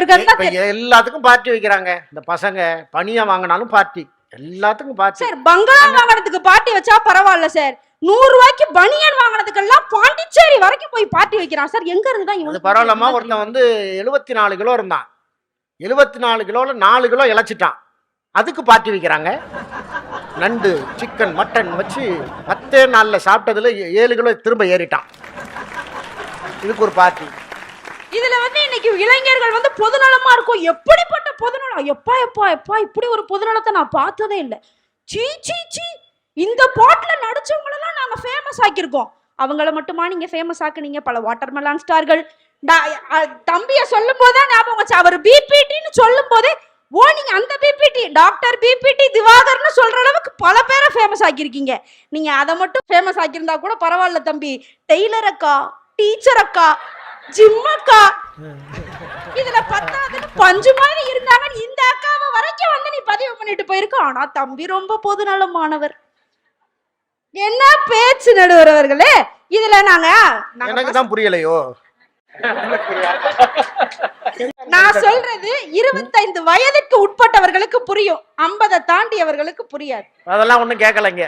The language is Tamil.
இருக்க எல்லாத்துக்கும் பார்ட்டி வைக்கிறாங்க. இந்த பசங்க பனியா வாங்கினாலும் பார்ட்டி. எல்லாத்துக்கும் பார்ட்டி. சார் பங்களா வாங்குறதுக்கு பார்ட்டி வச்சா பரவாயில்ல சார். நூறு ரூபாய்க்கு பனியன் வாங்குறதுக்கெல்லாம் பாண்டிச்சேரி வரைக்கும் போய் பார்ட்டி வைக்கிறான் சார். எங்க இருந்து தான் பரவாயில்லமா ஒருத்தன் வந்து எழுபத்தி நாலு கிலோ இருந்தான். எழுபத்தி நாலு கிலோல நாலு கிலோ இழைச்சிட்டான். அதுக்கு பார்ட்டி வைக்கிறாங்க. நண்டு சிக்கன் மட்டன் வச்சு பத்தே நாளில் சாப்பிட்டதுல ஏழு கிலோ திரும்ப ஏறிட்டான். இதுக்கு ஒரு பார்ட்டி. இதுல வந்து இன்னைக்கு இளைஞர்கள் வந்து பொதுநலமா இருக்கும். எப்படிப்பட்ட பொதுநலம்? எப்பா எப்பா எப்பா இப்படி ஒரு பொதுநலத்தை நான் பார்த்ததே இல்லை. சீ சீ சீ. இந்த பாட்டுல நடிச்சவங்களெல்லாம் நாங்க ஃபேமஸ் ஆக்கியிருக்கோம். அவங்கள மட்டுமா நீங்க ஃபேமஸ் ஆக்குனீங்க? பல வாட்டர் மெலான் ஸ்டார்கள் தம்பிய சொல்லும் போதுதான் ஞாபகம் வச்சு அவர் பிபிடின்னு சொல்லும் போதே ஓ நீங்க அந்த பிபிடி டாக்டர் பிபிடி திவாகர்னு சொல்ற அளவுக்கு பல பேரை ஃபேமஸ் ஆக்கியிருக்கீங்க. நீங்க அதை மட்டும் ஃபேமஸ் ஆக்கியிருந்தா கூட பரவாயில்ல தம்பி. டெய்லர் அக்கா டீச்சர் அக்கா ஜிம் அக்கா இதுல பத்தாவதுன்னு பஞ்சு மாதிரி இருந்தாங்கன்னு இந்த அக்காவை வரைக்கும் வந்து நீ பதிவு பண்ணிட்டு போயிருக்க. ஆனா தம்பி ரொம்ப பொதுநலமானவர். என்ன பேச்சு நடுவர் அவர்களே இதுல நாங்க எனக்கு தான் புரியலையோ? நான் சொல்றது இருபத்தைந்து வயதுக்கு உட்பட்டவர்களுக்கு புரியும். ஐம்பதை தாண்டியவர்களுக்கு புரியாது. அதெல்லாம் ஒன்றும் கேட்கலைங்க